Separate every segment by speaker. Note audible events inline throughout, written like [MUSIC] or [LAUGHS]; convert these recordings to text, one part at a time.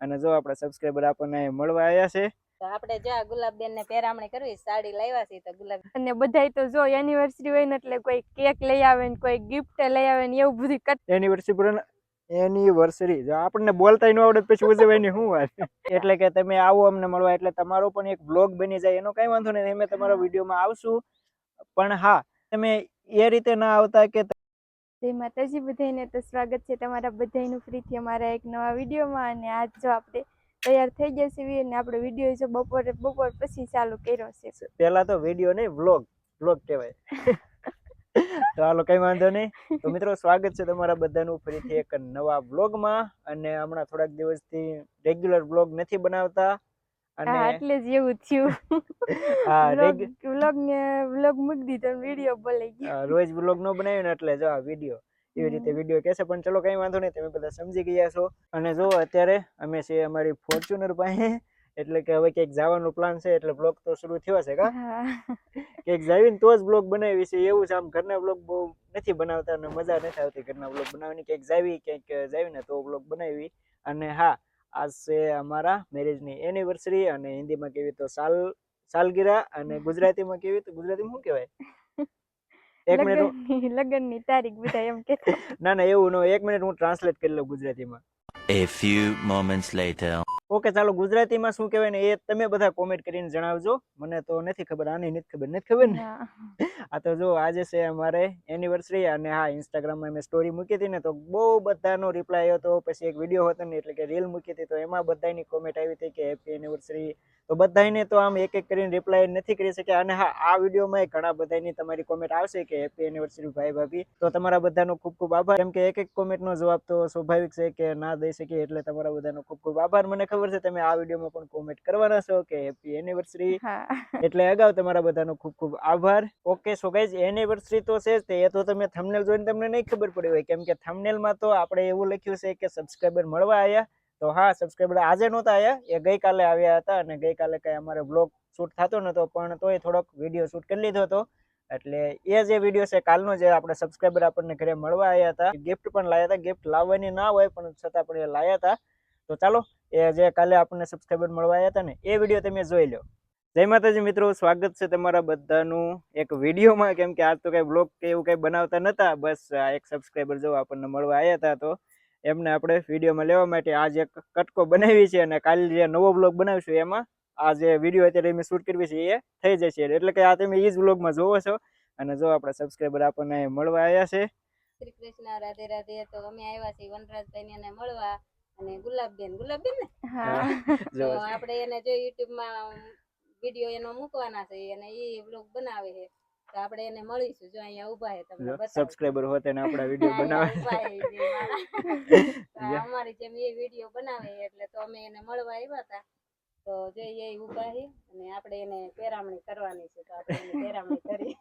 Speaker 1: અને જો આપણા સબસ્ક્રાઈબર આપણને મળવા આવ્યા છે.
Speaker 2: તો આપણે જો આ ગુલાબબેન ને પહેરામણી કરવી સાડી લાવ્યા છે તો ગુલાબ
Speaker 3: અને બધાય તો જો એનિવર્સરી હોય ને એટલે કોઈ કેક લઈ આવે ને કોઈ ગિફ્ટ લઈ આવે ને એવું બધું કર
Speaker 1: એનિવર્સરી પર એનિવર્સરી જો આપણને બોલતા ન આવડે પછી ઉજવવાની શું વાત? એટલે કે તમે આવો અમને મળવા એટલે તમારો પણ એક બ્લોગ બની જાય એનો કઈ વાંધો નહીં. અમે તમારા વિડીયોમાં આવશું. પણ હા તમે એ રીતે ના આવતા કે
Speaker 3: જય માતાજી બધાને તો સ્વાગત છે તમારા બધાનું ફરીથી અમારા એક નવા વિડીયોમાં. અને આજ જો આપણે તૈયાર થઈ ગયા છીએ અને આપણે વીડિયો જો બપોરે બપોર પછી ચાલુ કર્યો છે.
Speaker 1: પહેલા તો વીડિયો નહીં વ્લોગ. વ્લોગ કહેવાય. [LAUGHS] તો હાલો કઈ વાંધો નહીં. તો મિત્રો સ્વાગત છે તમારા બધાનું ફરીથી એક નવા બ્લોગમાં અને હમણાં થોડાક દિવસથી રેગ્યુલર બ્લોગ નથી બનાવતા. અને
Speaker 3: એટલે જ એવું થયું. વ્લોગ ને વ્લોગ મૂકી દીધો વીડિયો બોલાઈ ગયો.
Speaker 1: રોજ વ્લોગ ન બનાવ્યો ને એટલે જો આ વીડિયો એવી રીતે વીડિયો કહેશે પણ ચલો કઈ વાંધો નહીં તમે બધા સમજી ગયા છો. અને જો અત્યારે અમે છે અમારી ફોર્ચ્યુનર પાસે એટલે કે હવે ક્યાંક જવાનો પ્લાન છે એટલે બ્લોગ તો શરૂ થયો છે કા? ક્યાંક જાવીને તો જ બ્લોગ બનાવી છે એવું છે. આમ ઘરના બ્લોગ બહુ નથી બનાવતા અને મજા નથી આવતી ઘરના બ્લોગ બનાવવાની. ક્યાંક જાવી ક્યાંક જાવીને તો બ્લોગ બનાવી. અને હા આજ છે અમારા મેરેજની એનિવર્સરી અને હિન્દીમાં કેવી તો સાલ સાલગીરા અને [LAUGHS] ગુજરાતીમાં કેવી તો ગુજરાતીમાં શું કહેવાય? [LAUGHS] એક મિનિટ
Speaker 3: લગ્નની તારીખ બધા એમ કે. [LAUGHS]
Speaker 1: ના ના એવું ન એક મિનિટ હું ટ્રાન્સલેટ કરી લઉં ગુજરાતીમાં.
Speaker 4: A few moments later.
Speaker 1: Okay ચાલો ગુજરાતીમાં શું કહેવાય ને એ તમે બધા કોમેન્ટ કરીને જણાવજો. મને તો નથી ખબર આની નથી ખબર નથી ખબર ને? આ તો જો આજે છે અમારે એનિવર્સરી અને હા ઇન્સ્ટાગ્રામમાં મેં સ્ટોરી મૂકી હતી ને તો બહુ બધાનો રિપ્લાય આવ્યો હતો પછી એક વીડિયો હતો ને એટલે કે રીલ મૂકી હતી તો એમાં બધાની કોમેન્ટ આવી હતી કે હેપી એનિવર્સરી તો બધાને તો આમ એક એક કરીને રિપ્લાય નથી કરી શક્યા. અને હા આ વિડીયોમાં ઘણા બધાની તમારી કોમેન્ટ આવશે કે હેપી એનિવર્સરી ભાઈ ભાભી. તો તમારા બધાનો ખૂબ ખૂબ આભાર. કેમ કે એક એક કોમેન્ટનો જવાબ તો સ્વાભાવિક છે કે ના દઈ શકીએ એટલે તમારા બધાનો ખૂબ ખૂબ આભાર. મને ખબર છે તમે આ વિડીયોમાં પણ કોમેન્ટ કરવાના છો કે હેપી એનિવર્સરી એટલે અગાઉ તમારા બધાનો ખૂબ ખૂબ આભાર. ઓકે સો ગાઈઝ એનિવર્સરી તો છે જ તે. એ તો તમે થંબનેલ જોઈને તમને નહીં ખબર પડી હોય. કેમ કે થંબનેલમાં તો આપણે એવું લખ્યું છે કે સબસ્ક્રાઈબર મળવા આવ્યા તો હા સબસ્ક્રાઈબર આજે નહોતા આવ્યા એ ગઈકાલે આવ્યા હતા અને ગઈકાલે કંઈ અમારે બ્લોગ શૂટ થતો નહોતો પણ તોય થોડોક વીડિયો શૂટ કરી લીધો હતો. એટલે એ જે વીડિયો છે, કાલનો જે આપણે સબસ્ક્રાઈબર આપણને ઘરે મળવા આવ્યા હતા ગિફ્ટ પણ લાવ્યા હતા. ગિફ્ટ લાવવાની ના હોય, પણ છતાં પણ એ લાવ્યા હતા. તો ચાલો, એ જે કાલે આપણને સબસ્ક્રાઈબર મળવા આવ્યા હતા ને, એ વીડિયો તમે જોઈ લો જય માતાજી મિત્રો, સ્વાગત છે તમારા બધાનું એક વિડીયોમાં કેમ કે આજ તો કંઈ બ્લોગ કે એવું કંઈ બનાવતા નહોતા બસ એક સબસ્ક્રાઈબર જો આપણને મળવા આવ્યા હતા તો. એમને આપણે વિડીયોમાં લેવા માટે આ જે કટકો બનાવી છે અને કાલે જે નવો બ્લોગ બનાવીશું એમાં આ જે વીડિયો અત્યારે અમે શૂટ કરવી છે એ થઈ જશે. એટલે કે આ તમે એ જ બ્લોગમાં જોવો છો. અને જો આપણા સબસ્ક્રાઈબર આપણને મળવા આવ્યા છે.
Speaker 2: શ્રી કૃષ્ણ રાધે રાધે. તો અમે આવ્યા છીએ વનરાજભાઈ ને મળવા. અને ગુલાબબેન ગુલાબબેન ને?
Speaker 3: હા.
Speaker 2: તો આપણે એને જો યુટ્યુબમાં માં વીડિયો એનો મૂકવાના છે અને એ વ્લોગ બનાવે છે. તો આપણે એને મળીશું. જો અહીંયા ઊભા હે તમને
Speaker 1: સબસ્ક્રાઇબર હોત એને આપણા વીડિયો [LAUGHS] બનાવે. [LAUGHS]
Speaker 2: અમારી જેમ એ વીડિયો બનાવે એટલે તો અમે એને મળવા આવ્યા હતા. તો જે એ ઊભા હે અને આપણે એને પેરામણી કરવાની છે તો આપણે એને પેરામણી કરી.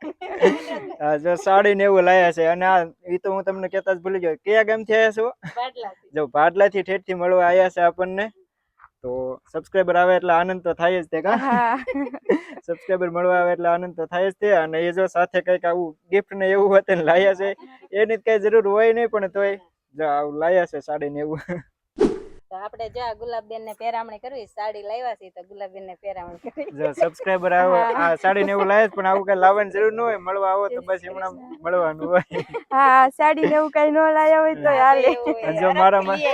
Speaker 2: [LAUGHS]
Speaker 1: જો સાડી ને એવું લાયા છે અને આ એ તો હું તમને કહેતા જ ભૂલી ગયો. કયા ગામથી આવ્યા છો?
Speaker 2: બાટલાથી.
Speaker 1: જો ભાડલાથી ઠેઠથી મળવા આવ્યા છે આપણને. તો સબસ્ક્રાઈબર આવે એટલે આનંદ તો થાય જ તે કા?
Speaker 3: હા. [LAUGHS]
Speaker 1: સબસ્ક્રાઈબર મળવા આવે એટલે આનંદ તો થાય જ તે. અને એ જો સાથે કંઈક આવું ગિફ્ટ ને એવું હોય ને લાયા છે. એની કઈ જરૂર હોય નહીં પણ તોય આવું લાયા છે સાડી ને એવું.
Speaker 2: તો આપણે જો આ ગુલાબબેન ને પેરામણી કરવી સાડી લાવ્યા છે તો ગુલાબબેન ને પહેરામણી કરવી.
Speaker 1: જો સબસ્ક્રાઇબર આવે આ સાડી ને એવું લાવે છે પણ આવું કઈ લાવવાની જરૂર ન હોય મળવા આવો તો બસ હમણાં મળવાનું હોય.
Speaker 3: હા સાડી ને એવું કઈ ન લાવ્યા હોય તો હાલે.
Speaker 1: જો
Speaker 2: મારા માટે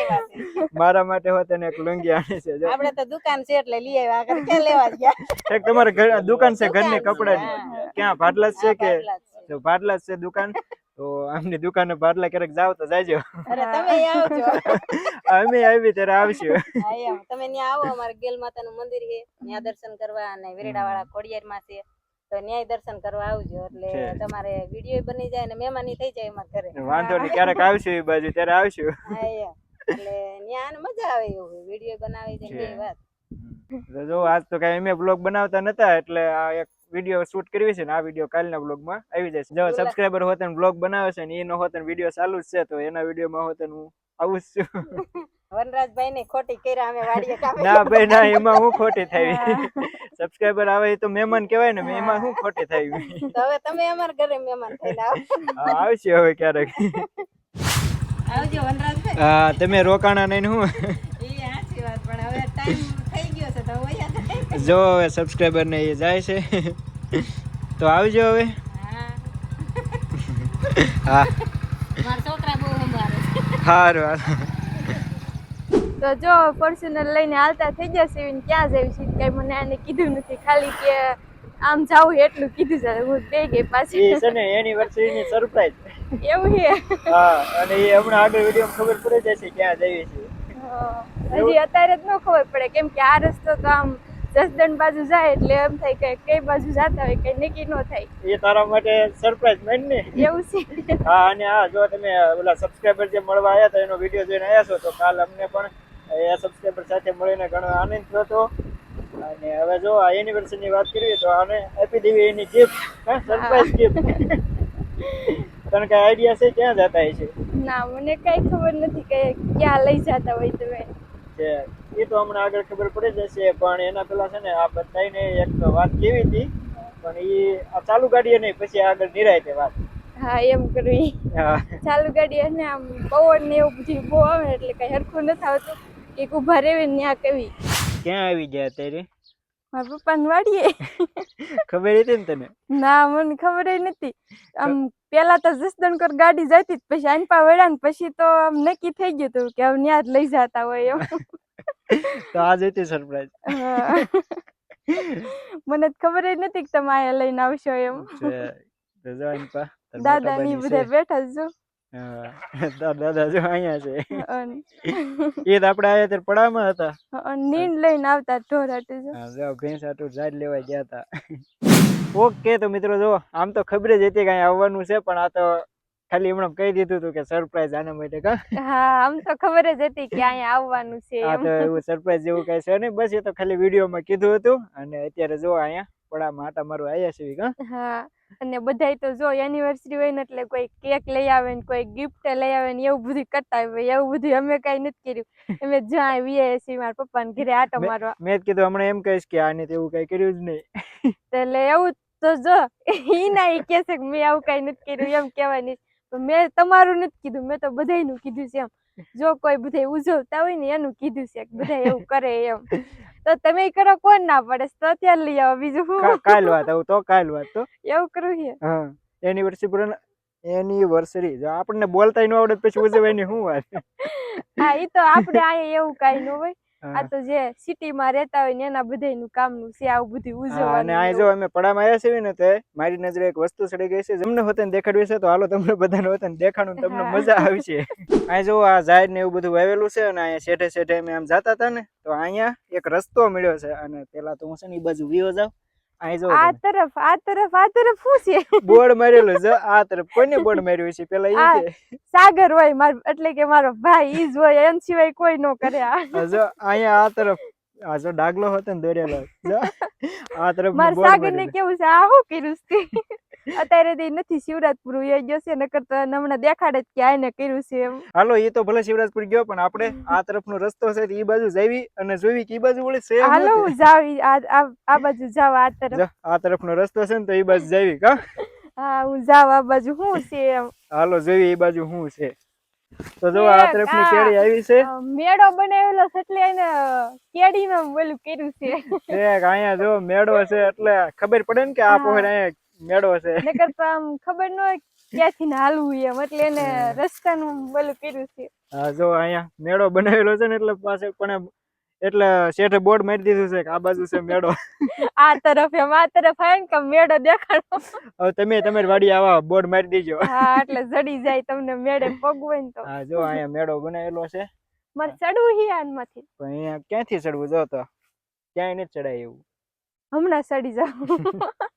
Speaker 1: મારા માટે હોત ને એક લુંગી આણી છે જો.
Speaker 2: આપણે તો દુકાન છે એટલે લઈ આવ્યા આગળ ક્યાં લેવા ગયા?
Speaker 1: એક તમારે દુકાન છે ઘરની
Speaker 2: ની છે,
Speaker 1: કપડાની. ક્યાં ભાટલા જ છે કે?
Speaker 2: જો
Speaker 1: ભાડલા જ છે દુકાન તો આમની દુકાને ભાડલા ક્યારેક જાવ તો જાજો.
Speaker 2: અરે તમે આવજો. [LAUGHS]
Speaker 1: અમે આવી ત્યારે આવશું.
Speaker 2: તમે ત્યાં આવો અમારે ગેલ માતાનું મંદિર છે. ત્યાં દર્શન કરવા અને વેરડાવાળા ખોડિયારમાં છે. તો ન્યાય દર્શન કરવા આવજો. એટલે તમારે વીડિયો બની જાય અને મહેમાની થઈ જાય એમાં ઘરે.
Speaker 1: વાંધો નહીં ક્યારેક આવશું એ બાજુ ત્યારે આવશું.
Speaker 2: હા એટલે ત્યાં મજા આવે એવું વીડિયો બનાવી જાય ને એ વાત.
Speaker 1: તો જો આજ તો કઈ અમે બ્લોગ બનાવતા નતા એટલે આ એક વીડિયો શૂટ કરવી છે ને આ વીડિયો કાલના બ્લોગમાં આવી જશે જો સબસ્ક્રાઈબર હોતે ને બ્લોગ બનાવે છે ને એ હોતન હોતે વીડિયો ચાલુ જ છે. તો એના વિડીયોમાં હોતે હું આવું જ છું. [LAUGHS]
Speaker 2: વનરાજભાઈ ને ખોટી કર્યા અમે વાડીએ કામે
Speaker 1: ના ભાઈ ના એમાં હું ખોટી [LAUGHS] થઈ સબસ્ક્રાઈબર આવે તો મહેમાન કહેવાય ને એમાં હું ખોટી થઈ
Speaker 2: તો હવે તમે અમારા ઘરે મહેમાન થઈને આવો. [LAUGHS]
Speaker 1: આવશે હવે ક્યારેક.
Speaker 2: આવજો વનરાજભાઈ.
Speaker 1: હા તમે રોકાણા નહીં હું?
Speaker 2: એ સાચી વાત પણ હવે ટાઈમ થઈ ગયો છે તો.
Speaker 1: જો હવે સબસ્ક્રાઈબર ને એ જાય છે. [LAUGHS] તો આવજો હવે.
Speaker 2: હા.
Speaker 1: હા.
Speaker 2: મારા છોકરા બહુ સંભાળે છે.
Speaker 1: સારું
Speaker 3: તો જો ફોર્ચ્યુનર લઈને હાલતા થઈ ગયા છે. ને ક્યાં જવી છે? કઈ મને આને કીધું નથી. ખાલી કે આમ જાવું એટલું કીધું છે. હું બે ગઈ પાછી.
Speaker 1: છે ને એનિવર્સરી ની સરપ્રાઈઝ
Speaker 3: એવું છે?
Speaker 1: હા અને એ હમણાં આગળ વીડિયો ખબર પડી જશે ક્યાં જઈએ છીએ.
Speaker 3: હજી અત્યારે જ ન ખબર પડે. કેમ કે આ રસ્તો તો આમ જસદણ બાજુ જાય એટલે એમ થાય કે કઈ બાજુ જતા હોય કઈ નક્કી ન થાય.
Speaker 1: એ તારા માટે સરપ્રાઈઝ મેન ને.
Speaker 3: એવું છે.
Speaker 1: હા અને હા જો તમે ઓલા સબસ્ક્રાઇબર જે મળવા આવ્યા હતા એનો વીડિયો જોઈને આવ્યા છો તો કાલ અમને પણ એ સબસ્ક્રાઇબર સાથે મળીને ઘણો આનંદ થયો હતો. અને હવે જો આ એનિવર્સરી ની વાત કરીએ તો આને આપી દેવી એની ગિફ્ટ હા સરપ્રાઈઝ ગિફ્ટ તને કઈ આઈડિયા છે? ક્યાં જતા છે
Speaker 3: ના મને કઈ ખબર નથી કે ક્યાં લઈ જતા હોય તમે.
Speaker 1: છે. એ તો હમણાં આગળ ખબર પડી જશે પણ એના પેલા છે ને આ બધાને એક વાત કેવી હતી પણ એ આ ચાલુ ગાડીએ નહીં પછી આગળ નિરાયતે વાત.
Speaker 3: હા એમ કરવી. ચાલુ ગાડી અને આમ પવન ને એવું બધું બહુ આવે એટલે કઈ હરખું નથી આવતું. એક ઊભા રહેવી ને ત્યાં કહેવી
Speaker 1: ક્યાં આવી ગયા અત્યારે?
Speaker 3: મારા પપ્પાને વાડીએ.
Speaker 1: ખબર હતી ને તને?
Speaker 3: ના મને ખબર નથી. આમ પેલા તો જસદણકર ગાડી જતી જ પછી આનપા વળ્યા ને પછી તો આમ નક્કી થઈ ગયું હતું કે હવે જ લઈ જતા હોય એમ.
Speaker 1: તો આજ હતી સરપ્રાઈઝ
Speaker 3: મને ખબર જ નથી કે તમે અહીંયા લઈને આવશો એમ. દાદા ની બધા બેઠા જો.
Speaker 1: દાદા જો અહીંયા છે. એ તો આપણે આયા ત્યારે પડામાં હતા.
Speaker 3: અન નીંદ લઈને આવતા ઢોર હાટે જો.
Speaker 1: ભેંસ આટું ઝાડ લેવા ગયા હતા. ઓકે તો મિત્રો જો આમ તો ખબર જ હતી કઈ આવવાનું છે પણ આ તો ખાલી હમણાં કહી દીધું હતું કે સરપ્રાઈઝ આના માટે કા?
Speaker 3: હા આમ તો ખબર જ હતી કે અહીંયા આવવાનું છે
Speaker 1: આ તો એવું સરપ્રાઈઝ જેવું કઈ છે નહીં. બસ એ તો ખાલી વિડીયોમાં કીધું હતું. અને અત્યારે જો અહીંયા પડા આટા મારું આવ્યા છે કા?
Speaker 3: હા અને બધાય તો જો એનિવર્સરી હોય ને એટલે કોઈ કેક લઈ આવે ને કોઈ ગિફ્ટ લઈ આવે ને એવું બધું કરતા હોય. એવું બધું અમે કઈ નથી કર્યું. અમે જ્યાં વીઆઈસી મારા પપ્પાને ઘરે આટો મારવા.
Speaker 1: મેં કીધું હમણાં એમ કહીશ કે આને તેવું કઈ કર્યું જ નહીં.
Speaker 3: એટલે એવું તો જો ઈ ના કહે છે કે મેં આવું કઈ નથી કર્યું. એમ કહેવાની પણ મેં તમારું નથી કીધું મેં તો બધાયનું કીધું છે એમ. જો કોઈ બધાય ઉજવતા હોય ને એનું કીધું છે બધા એવું કરે એમ. તો તમે કરો કોણ ના પડે? તો અત્યારે લઈ આવો બીજું. શું
Speaker 1: કાલ વાત આવું તો કાલ વાત તો
Speaker 3: એવું કરવું છે?
Speaker 1: હા એનિવર્સરી પૂરણ એનિવર્સરી જો આપણને બોલતા ન આવડે પછી ઉજવવાની શું વાત?
Speaker 3: હા એ તો આપણે અહીંયા એવું કાંઈ ન હોય. આ તો જે સિટીમાં રહેતા હોય ને એના બધાયનું કામનું છે આવું બધું
Speaker 1: ઉજવવાનું અને આ જો. અમે પડામાં આવ્યા છીએ ને તે મારી નજરે એક વસ્તુ ચડી ગઈ છે જમને હોતે દેખાડવી છે તો હાલો તમને બધાને હોતે દેખાડું તમને. મજા આવશે [LAUGHS] આ જો આ ઝાડ ને એવું બધું વાવેલું છે અને અહીંયા શેઠે શેઠે અમે આમ જતા હતા ને તો અહીંયા એક રસ્તો મળ્યો છે અને પેલા તો હું છે ને એ બાજુ વિયો જાવ અહીં જો
Speaker 3: આ તરફ આ તરફ આ તરફ શું છે?
Speaker 1: બોર્ડ મારેલું છે. આ તરફ કોને બોર્ડ માર્યું છે? પેલા ઈ
Speaker 3: સાગર હોય માર એટલે કે મારો ભાઈ ઈ જ હોય એન સિવાય કોઈ નો કરે આ.
Speaker 1: જો અહીંયા આ તરફ આ જો ડાગલો હતો ને દોરેલો. જો આ તરફ
Speaker 3: મારા સાગર ને કેવું છે? આ શું કર્યું છે? અત્યારે તો નથી શિવરાજપુર એ ગયો છે નકર તો હમણાં દેખાડે જ કે આને કર્યું છે એમ.
Speaker 1: હાલો એ તો ભલે શિવરાજપુર ગયો પણ આપણે આ તરફનો રસ્તો છે એ બાજુ જઈવી અને જોવી કે એ બાજુ વળી છે
Speaker 3: હાલો હું જાવ આ બાજુ જાવ આ તરફ.
Speaker 1: આ તરફનો રસ્તો છે ને તો એ બાજુ જઈવી કા?
Speaker 3: હા હું જાવ આ બાજુ શું છે એમ.
Speaker 1: હાલો જોવી એ બાજુ હું છે. તો જો આ તરફની કેડી આવી છે.
Speaker 3: મેડો મેળો બનાવેલો છે એટલે એને કેડીમાં બોલું કર્યું છે.
Speaker 1: એક અહીંયા જો મેળો છે એટલે ખબર પડે ને કે આ પોહર અહીંયા મેળો છે.
Speaker 3: નકર તો આમ ખબર ન હોય ક્યાંથી હાલવું એમ એટલે એને રસ્તાનું બોલું કર્યું છે.
Speaker 1: હા જો અહીંયા મેળો બનાવેલો છે ને એટલે પાસે પણ એટલે શેઠે બોર્ડ મારી દીધું છે કે આ બાજુ છે મેળો. [LAUGHS]
Speaker 3: આ તરફ એમ આ તરફ આવે ને કે મેળો દેખાડો.
Speaker 1: હવે તમે તમારી વાડી આવા બોર્ડ મારી દીજો.
Speaker 3: હા એટલે જડી જાય તમને મેળે પગવે ને તો.
Speaker 1: હા જો અહીંયા મેળો બનાવેલો છે.
Speaker 3: મારે ચડવું હી આનમાંથી.
Speaker 1: પણ અહીંયા ક્યાંથી ચડવું? જો તો ક્યાંય નથી ચડાય એવું.
Speaker 3: હમણાં ચડી જાવ [LAUGHS]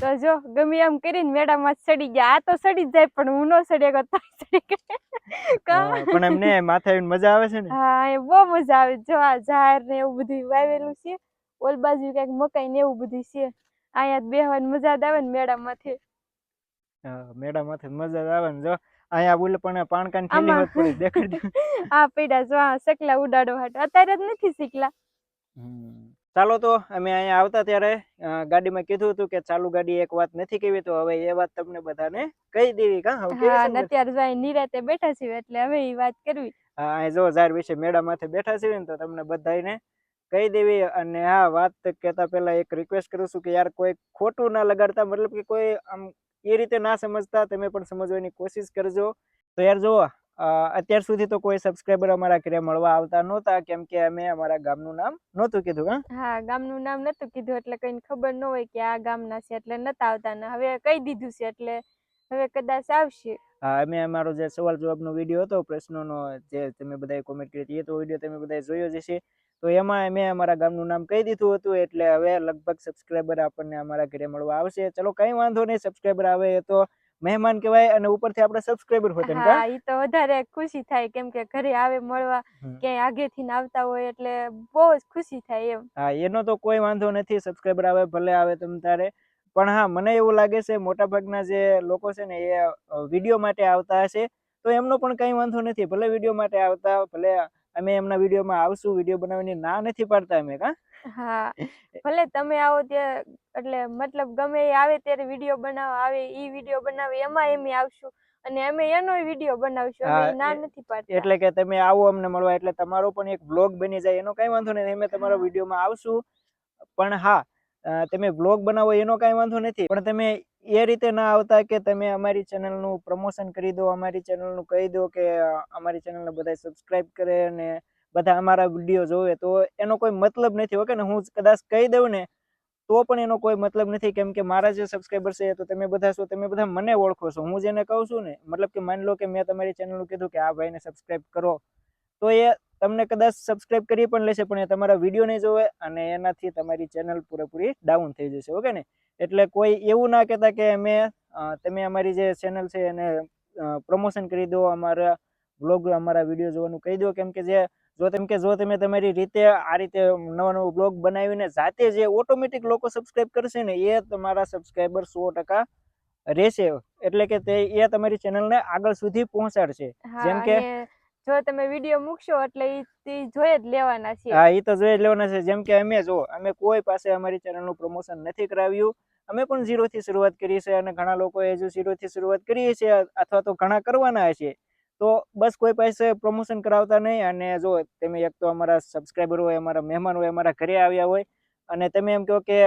Speaker 3: તો જો ગમે એમ કરીને મેળામાં સડી ગયા. આ તો સડી જ જાય પણ હું ન સડે તો સડી ગયા. [LAUGHS] કા?
Speaker 1: પણ એમને માથે આવીને મજા આવે છે ને?
Speaker 3: હા એ બહુ મજા આવે. જો આ ઝાડ ને એવું બધું વાવેલું છે ઓલ બાજુ કંઈક મકાઈ ને એવું બધું છે. અહીંયા બેહવાની મજા જ આવે ને મેળામાંથી.
Speaker 1: હા, મેડમ માથે મજા જ આવે ને જો. અહીંયા બોલે પણ પાણકાન થેલી હોત પડી દેખાડી [LAUGHS]
Speaker 3: આ પૈડા જો આ સકલા ઉડાડો હાટ. અત્યારે જ નથી શીખલા.
Speaker 1: ચાલો તો અમે અહીંયા આવતા ત્યારે ગાડીમાં કીધું હતું કે ચાલુ ગાડી એક વાત નથી કેવી તો હવે એ વાત તમને બધાને કહી દેવી. કા હવે?
Speaker 3: અત્યારે જાય નિરાતે બેઠા છીએ એટલે હવે એ વાત કરવી.
Speaker 1: હા અહીં જો ઝાડ વિશે મેળા માથે બેઠા છે ને તો તમને બધાને કહી દેવી અને હા વાત કહેતા પહેલા એક રિક્વેસ્ટ કરું છું કે યાર કોઈ ખોટું ના લગાડતા મતલબ કે કોઈ આમ એ રીતે ના સમજતા તમે પણ સમજવાની કોશિશ કરજો. તો યાર જુઓ અત્યાર સુધી તો કોઈ સબસ્ક્રાઈબર અમારા ઘરે મળવા આવતા નહોતા કેમ કે અમે અમારા ગામનું નામ નહોતું કીધું હા?
Speaker 3: હા ગામનું નામ નહોતું કીધું એટલે કોઈને ખબર ન હોય કે આ ગામના છે એટલે નતા આવતા ને હવે કહી દીધું છે એટલે હવે કદાચ આવશે.
Speaker 1: હા અમે અમારો જે સવાલ જવાબનો વીડિયો હતો પ્રશ્નોનો જે તમે બધાએ કોમેન્ટ કરી હતી એ તો વીડિયો તમે બધાએ જોયો જ હશે. તો એમાં અમે અમારા ગામનું નામ કહી દીધું હતું એટલે હવે લગભગ સબસ્ક્રાઈબર આપણને અમારા ઘરે મળવા આવશે. ચલો કંઈ વાંધો નહીં સબસ્ક્રાઈબર આવે એ તો મહેમાન કહેવાય અને ઉપરથી આપણે સબસ્ક્રાઈબર હોય ને
Speaker 3: હા? ઈ તો વધારે ખુશી થાય કેમ કે ઘરે આવે મળવા કે આગેથી આવતા હોય એટલે બહુ જ ખુશી થાય એમ.
Speaker 1: હા એનો તો કોઈ વાંધો નથી સબસ્ક્રાઈબર આવે ભલે આવે તમ તારે. પણ હા મને એવું લાગે છે મોટા ભાગના જે લોકો છે ને એ વીડિયો માટે આવતા હશે. તો એમનો પણ કઈ વાંધો નથી ભલે વીડિયો માટે આવતા ભલે અમે એમના વિડીયોમાં આવશું વીડિયો બનાવીને ના નથી પાડતા અમે કા?
Speaker 3: હા ભલે તમે આવો ત્યાં એટલે મતલબ ગમે એ આવે ત્યારે વીડિયો બનાવવા આવે ઈ વીડિયો બનાવે એમાં એમ આવશું. અને અમે એનો વીડિયો બનાવશું અમે ના નથી પાડતા.
Speaker 1: એટલે કે તમે આવો અમને મળવા એટલે તમારો પણ એક બ્લોગ બની જાય એનો કઈ વાંધો નથી અમે તમારા. વિડીયોમાં આવશું. પણ હા તમે બ્લોગ બનાવો એનો કઈ વાંધો નથી. પણ તમે એ રીતે ના આવતા કે તમે અમારી ચેનલનું પ્રમોશન કરી દો અમારી ચેનલનું કહી દો કે અમારી ચેનલને બધા સબસ્ક્રાઇબ કરે અને બધા અમારા વીડિયો જોવે, તો એનો કોઈ મતલબ નથી ઓકે ને હું કદાચ કહી દઉં ને, તો પણ એનો કોઈ મતલબ નથી, કેમ કે મારા જે સબસ્ક્રાઈબર છે, તો તમે બધા છો, તમે બધા મને ઓળખો છો. હું જેને કહું છું ને, મતલબ કે માની લો કે મેં તમારી ચેનલનું કીધું કે આ ભાઈને સબસ્ક્રાઈબ કરો, તો એ તમને કદાચ સબસ્ક્રાઈબ કરી પણ લેશે, પણ એ તમારા વીડિયો નહીં જોવે અને એનાથી તમારી ચેનલ પૂરેપૂરી ડાઉન થઈ જશે ઓકે ને એટલે કોઈ એવું ના કહેતા કે અમે તમે અમારી જે ચેનલ છે એને પ્રમોશન કરી દો, અમારા બ્લોગ અમારા વીડિયો જોવાનું કહી દો, કેમ કે જે જો તેમ કે જો તમે તમારી રીતે આ રીતે નવા નવો બ્લોગ બનાવીને જાતે જે ઓટોમેટિક લોકો સબસ્ક્રાઈબ કરશે ને એ તમારા સબસ્ક્રાઈબર સો ટકા રહેશે. એટલે કે તે એ તમારી ચેનલને આગળ સુધી પહોંચાડશે. જેમ કે-
Speaker 3: જો તમે વીડિયો મૂકશો એટલે ઈ જોઈ જ લેવાના છે.
Speaker 1: હા એ તો જોઈ જ લેવાના છે. જેમ કે અમે જો અમે કોઈ પાસે અમારી ચેનલનું પ્રમોશન નથી કરાવ્યું. અમે પણ ઝીરોથી થી શરૂઆત કરી છે અને ઘણા લોકોએ જો ઝીરોથી થી શરૂઆત કરી છે અથવા તો ઘણા કરવાના હશે. તો બસ કોઈ પાસે પ્રમોશન કરાવતા નહીં અને જો તમે એક તો અમારા સબસ્ક્રાઈબર હોય અમારા મહેમાન હોય અમારા ઘરે આવ્યા હોય અને તમે એમ કહો કે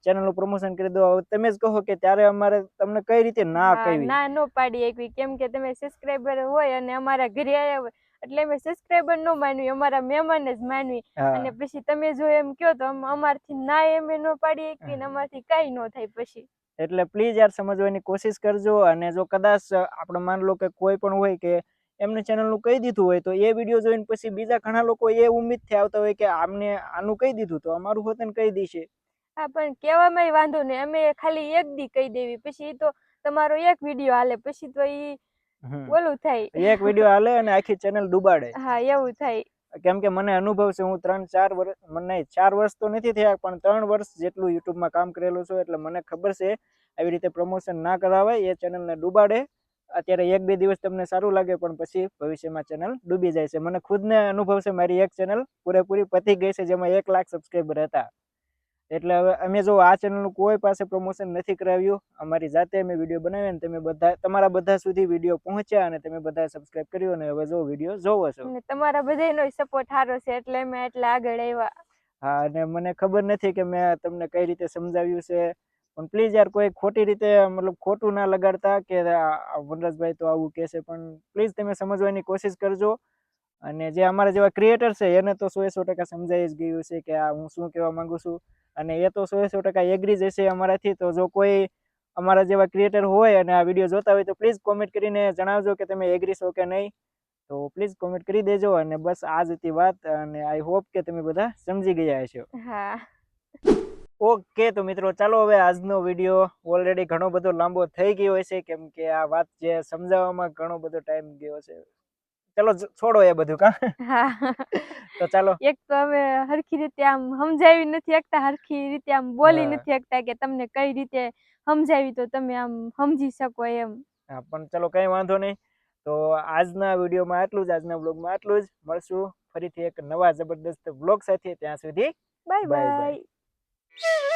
Speaker 1: ચેનલનું પ્રમોશન કરી દો તમે જ કહો કે ત્યારે અમારે તમને કઈ રીતે ના કહેવી?
Speaker 3: ના નો પાડી એકવી. કેમ કે તમે સબસ્ક્રાઇબર હોય અને અમારા ઘરે આવ્યા હોય એટલે અમે સબસ્ક્રાઇબર નો માનવી અમારા મહેમાન જ માનવી. અને પછી તમે જો એમ કહો તો અમ- અમારથી ના એમ નો પાડી એકવી ને. અમારથી કાંઈ નો થાય પછી.
Speaker 1: એટલે પ્લીઝ યાર સમજવાની કોશિશ કરજો અને જો કદાચ આપણે માન લો કે કોઈ પણ હોય કે એમને ચેનલનું કહી દીધું હોય તો એ વીડિયો જોઈને પછી બીજા ઘણા લોકો એ ઉમ્મીદથી આવતા હોય કે આમને આનું કહી દીધું તો અમારું હોતન કહી દેશે.
Speaker 3: હા પણ કહેવામાં વાંધો નહીં. અમે ખાલી એક દી કહી દેવી. પછી તો તમારો એક વીડિયો હાલે. પછી તો
Speaker 1: એ.
Speaker 3: ઓલું થાય.
Speaker 1: એક વીડિયો હાલે અને આખી ચેનલ ડૂબાડે
Speaker 3: હા એવું થાય.
Speaker 1: કેમ કે મને અનુભવ છે, હું ત્રણ ચાર વર્ષ મને ચાર વર્ષ તો નથી થયા, પણ ત્રણ વર્ષ જેટલું યુટ્યુબમાં કામ કરેલું છું, એટલે મને ખબર છે, આવી રીતે પ્રમોશન ના કરાવાય, એ ચેનલને ડૂબાડે. અત્યારે એક બે દિવસ તમને સારું લાગે, પણ પછી ભવિષ્યમાં ચેનલ ડૂબી જાય છે. મને ખુદને અનુભવ છે, મારી એક ચેનલ પૂરેપૂરી પતી ગઈ છે, જેમાં એક લાખ સબસ્ક્રાઈબર હતા. એટલે હવે અમે જો આ ચેનલનું કોઈ પાસે પ્રમોશન નથી કરાવ્યું અમારી જાતે અમે વીડિયો બનાવ્યા અને તમે બધા તમારા બધા સુધી વીડિયો પહોંચ્યા અને તમે બધા સબસ્ક્રાઇબ કર્યો અને હવે જો વીડિયો જોવો છો.
Speaker 3: તમારા બધાનો સપોર્ટ સારો છે એટલે મેં એટલા આગળ આવ્યા.
Speaker 1: હા અને મને ખબર નથી કે મેં તમને કઈ રીતે સમજાવ્યું છે પણ પ્લીઝ યાર કોઈ ખોટી રીતે મતલબ ખોટું ના લગાડતા કે વનરાજભાઈ તો આવું કહે છે પણ પ્લીઝ તમે સમજવાની કોશિશ કરજો. અને જે અમારા જેવા ક્રિએટર છે એને તો સો સો ટકા સમજાઈ જ ગયું છે કે આ હું શું કહેવા માંગુ છું. અને એ તો સો સો ટકા એગ્રી જ હશે અમારાથી. તો જો કોઈ અમારા જેવા ક્રિએટર હોય અને આ વીડિયો જોતા હોય તો પ્લીઝ કોમેન્ટ કરીને જણાવજો કે તમે એગ્રી છો કે નહીં. તો પ્લીઝ કોમેન્ટ કરી દેજો અને બસ આ જ હતી વાત અને આઈ હોપ કે તમે બધા સમજી ગયા છો
Speaker 3: હા.
Speaker 1: ઓકે તો મિત્રો ચાલો હવે આજનો વીડિયો ઓલરેડી ઘણો બધો લાંબો થઈ ગયો છે કેમ કે આ વાત જે સમજાવવામાં ઘણો બધો ટાઈમ ગયો છે. ચલો છોડો એ બધું કા? તો ચાલો.
Speaker 3: એક તો અમે હરખી રીતે આમ સમજાવી નથી શકતા હરખી રીતે આમ બોલી નથી શકતા કે તમને કઈ રીતે સમજાવી તો તમે આમ સમજી શકો એમ.
Speaker 1: હા પણ ચલો કઈ વાંધો નહીં. તો આજના વિડીયોમાં આટલું જ આજના બ્લોગમાં આટલું જ. મળશું ફરીથી એક નવા જબરદસ્ત બ્લોગ સાથે ત્યાં સુધી.
Speaker 3: બાય. બાય